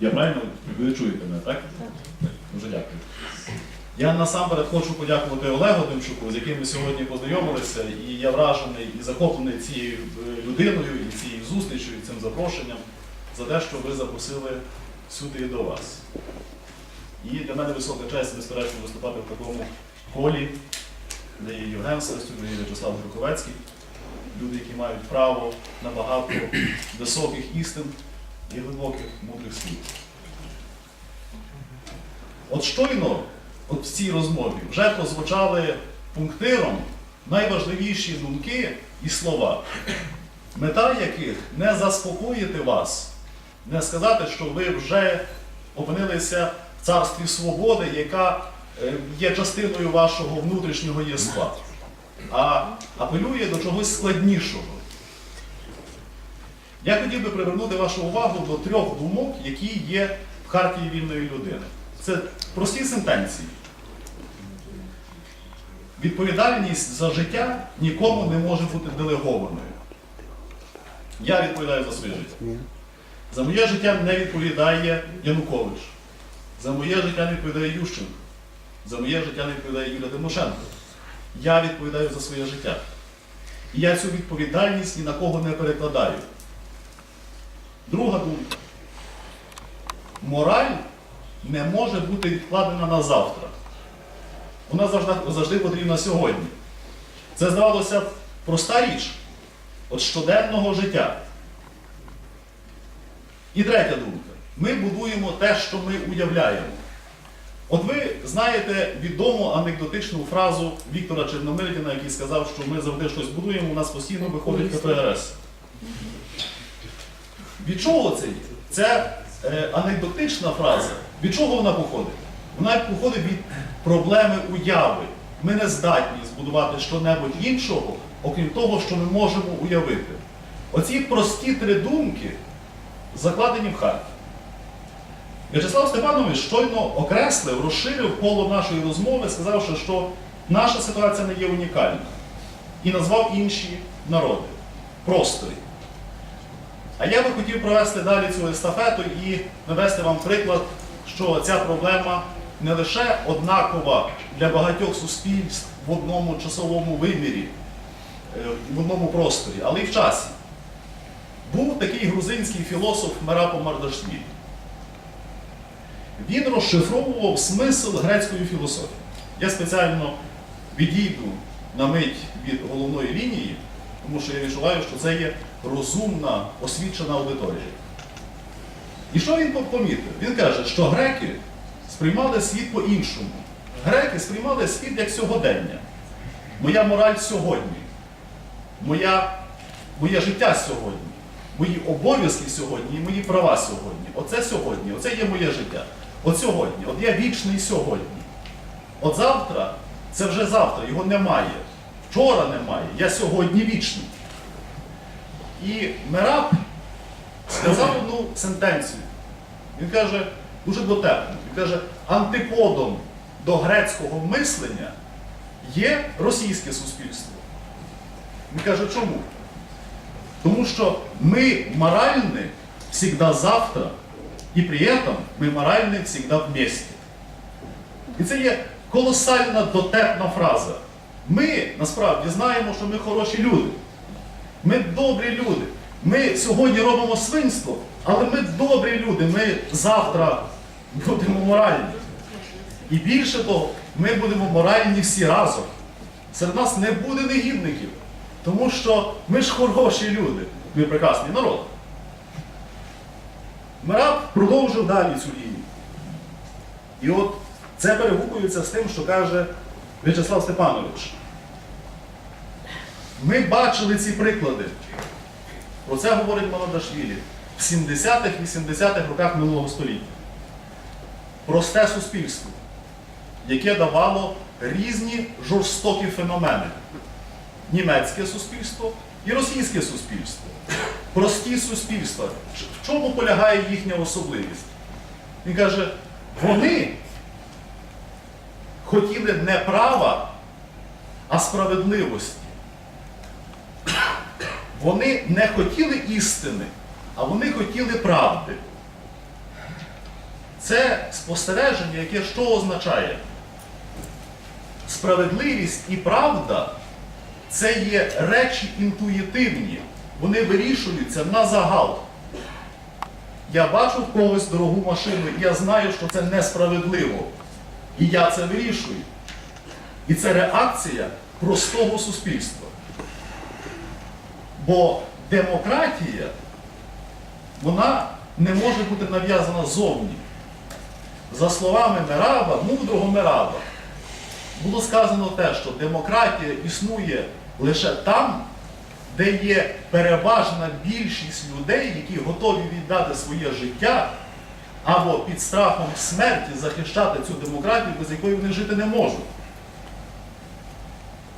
Я правильно ви чуєте мене, так? Дуже дякую. Я насамперед хочу подякувати Олегу Демчуку, з яким ми сьогодні познайомилися, і я вражений і захоплений цією е, людиною, і цією зустрічю, і цим запрошенням за те, що ви запросили сюди і до вас. І для мене висока честь, безперечно, виступати в такому колі, де є Євген Сестюк, де є В'ячеслав Жуковецький, люди, які мають право на багато високих істин і глибоких мудрих слів. От щойно, от в цій розмові, вже прозвучали пунктиром найважливіші думки і слова, мета яких не заспокоїти вас, не сказати, що ви вже опинилися в царстві свободи, яка е, є частиною вашого внутрішнього єства, а апелює до чогось складнішого. Я хотів би привернути вашу увагу до трьох думок, які є в хартії вільної людини. Це прості сентенції. Відповідальність за життя нікому не може бути делегованою. Я відповідаю за своє життя. За моє життя не відповідає Янукович. За моє життя не відповідає Ющенко. За моє життя не відповідає Юлія Тимошенко. Я відповідаю за своє життя. І я цю відповідальність ні на кого не перекладаю. Друга думка. Мораль не може бути відкладена на завтра. Вона завжди, завжди потрібна сьогодні. Це здавалося проста річ от щоденного життя. І третя думка. Ми будуємо те, що ми уявляємо. От ви знаєте відому анекдотичну фразу Віктора Черномирдіна, який сказав, що ми завжди щось будуємо, у нас постійно виходить КПРС. Від чого це є? Це е, анекдотична фраза. Від чого вона походить? Вона походить від проблеми уяви. Ми не здатні збудувати що-небудь іншого, окрім того, що ми можемо уявити. Оці прості три думки закладені в харті. В'ячеслав Степанович щойно окреслив, розширив коло нашої розмови, сказавши, що наша ситуація не є унікальна. І назвав інші народи просторі. А я би хотів провести далі цю естафету і навести вам приклад, що ця проблема не лише однакова для багатьох суспільств в одному часовому вимірі, е, в одному просторі, але й в часі. Був такий грузинський філософ Мерапо Мардашвілі. Він розшифровував смисл грецької філософії. Я спеціально відійду на мить від головної лінії, тому що я відчуваю, що це є розумна, освічена аудиторія. І що він помітив? Він каже, що греки сприймали світ по-іншому. Греки сприймали світ як сьогодення. Моя мораль сьогодні, моя, моє життя сьогодні, мої обов'язки сьогодні і мої права сьогодні. Оце сьогодні, оце є моє життя. От сьогодні, от я вічний сьогодні. От завтра це вже завтра, його немає. Вчора немає, я сьогодні вічний. І Мераб сказав одну сентенцію. Він каже, дуже дотепно, він каже, антиподом до грецького мислення є російське суспільство. Він каже, чому? Тому що ми моральны всегда завтра, і при этом ми моральні всегда вместе. І це є колосальна дотепна фраза. Ми насправді знаємо, що ми хороші люди. Ми добрі люди. Ми сьогодні робимо свинство, але ми добрі люди. Ми завтра будемо моральні. І більше того, ми будемо моральні всі разом. Серед нас не буде негідників, тому що ми ж хороші люди. Ми прекрасний народ. Мераб продовжив далі цю лінію. І от це перегукується з тим, що каже В'ячеслав Степанович. Ми бачили ці приклади. Про це говорить Маладашвілі в 70-х, 80-х роках минулого століття. Просте суспільство, яке давало різні жорстокі феномени. Німецьке суспільство і російське суспільство. Прості суспільства. В чому полягає їхня особливість? Він каже, вони хотіли не права, а справедливості. Вони не хотіли істини, а вони хотіли правди. це спостереження, яке що означає? Справедливість і правда це є речі інтуїтивні. Вони вирішуються на загал. Я бачу в когось дорогу машину, я знаю, що це несправедливо. І я це вирішую. І це реакція простого суспільства. Бо демократія, вона не може бути нав'язана зовні. За словами Мераба, мудрого Мераба, було сказано те, що демократія існує лише там, де є переважна більшість людей, які готові віддати своє життя або під страхом смерті захищати цю демократію, без якої вони жити не можуть.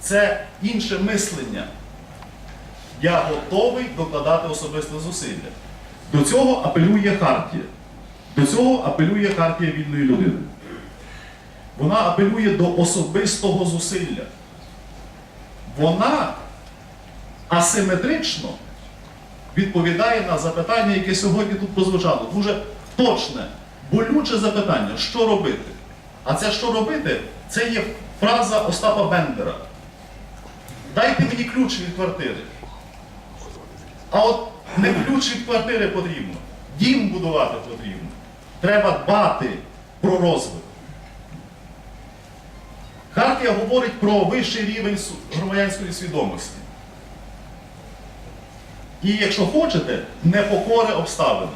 Це інше мислення. Я готовий докладати особисте зусилля. До цього апелює Хартія. До цього апелює Хартія вільної людини. Вона апелює до особистого зусилля. Вона асиметрично відповідає на запитання, яке сьогодні тут прозвучало. Дуже точне, болюче запитання, що робити. А це що робити? Це є фраза Остапа Бендера. Дайте мені ключ від квартири. А от не ключ від квартири потрібно, дім будувати потрібно. Треба дбати про розвиток. Хартія говорить про вищий рівень громадянської свідомості. І якщо хочете, непокори обставинам.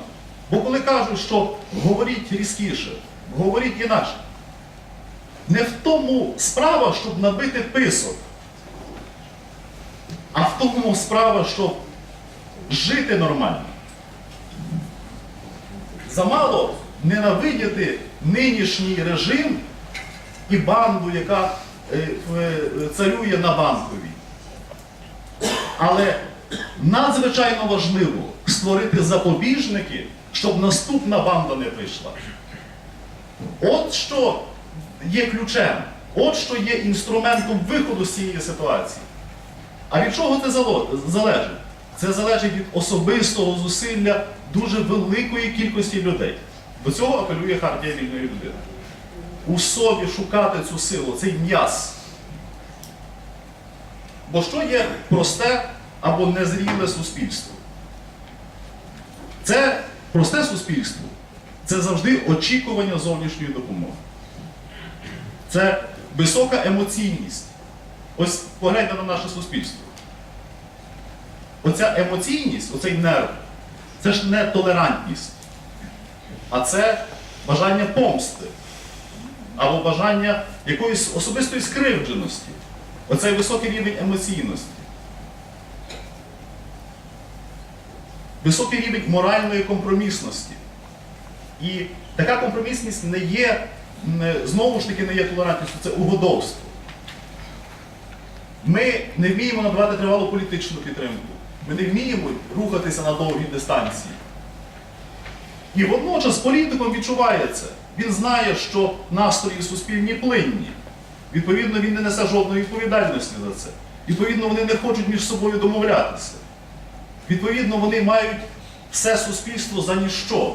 Бо коли кажуть, що говоріть різкіше, говоріть інакше. Не в тому справа, щоб набити писок, а в тому справа, щоб жити нормально. Замало ненавидіти нинішній режим і банду, яка е, е, царює на банковій. Але надзвичайно важливо створити запобіжники, щоб наступна банда не прийшла. От що є ключем, от що є інструментом виходу з цієї ситуації. А від чого це залежить? Це залежить від особистого зусилля дуже великої кількості людей. До цього апелює Хартія вільної людини. У собі шукати цю силу, цей м'яз. Бо що є просте або незріле суспільство? Це просте суспільство. Це завжди очікування зовнішньої допомоги. Це висока емоційність. Ось погляньте на наше суспільство. Оця емоційність, оцей нерв, це ж не толерантність, а це бажання помсти або бажання якоїсь особистої скривдженості. Оцей високий рівень емоційності. Високий рівень моральної компромісності. І така компромісність не є, знову ж таки, не є толерантністю, це угодовство. Ми не вміємо надавати тривалу політичну підтримку. Ми не вміємо рухатися на довгі дистанції. І водночас політиком відчуває це. Він знає, що настрої суспільні плинні. Відповідно, він не несе жодної відповідальності за це. Відповідно, вони не хочуть між собою домовлятися. Відповідно, вони мають все суспільство за ніщо.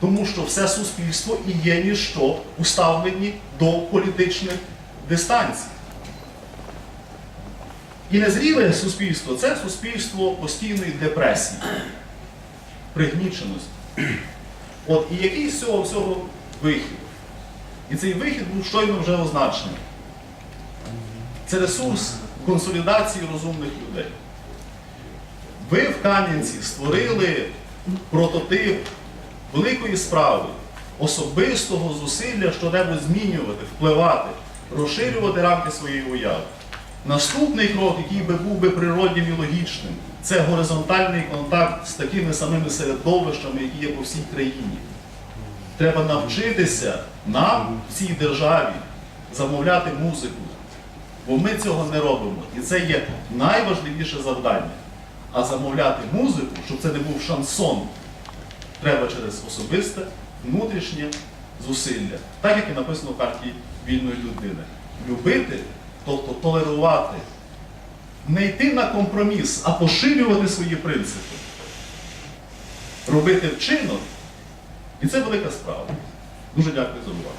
Тому що все суспільство і є ніщо уставлені до політичних дистанцій. І незріле суспільство це суспільство постійної депресії, пригніченості. От і який з цього всього вихід? І цей вихід був щойно вже означений. Це ресурс консолідації розумних людей. Ви в Кам'янці створили прототип великої справи, особистого зусилля щонебудь змінювати, впливати, розширювати рамки своєї уяви. Наступний крок, який би був би природнім і логічним, це горизонтальний контакт з такими самими середовищами, які є по всій країні. Треба навчитися нам в цій державі замовляти музику, бо ми цього не робимо. І це є найважливіше завдання. А замовляти музику, щоб це не був шансон, треба через особисте, внутрішнє зусилля. Так як і написано в карті вільної людини. Любити, тобто толерувати, не йти на компроміс, а поширювати свої принципи. Робити вчинок, і це велика справа. Дуже дякую за увагу.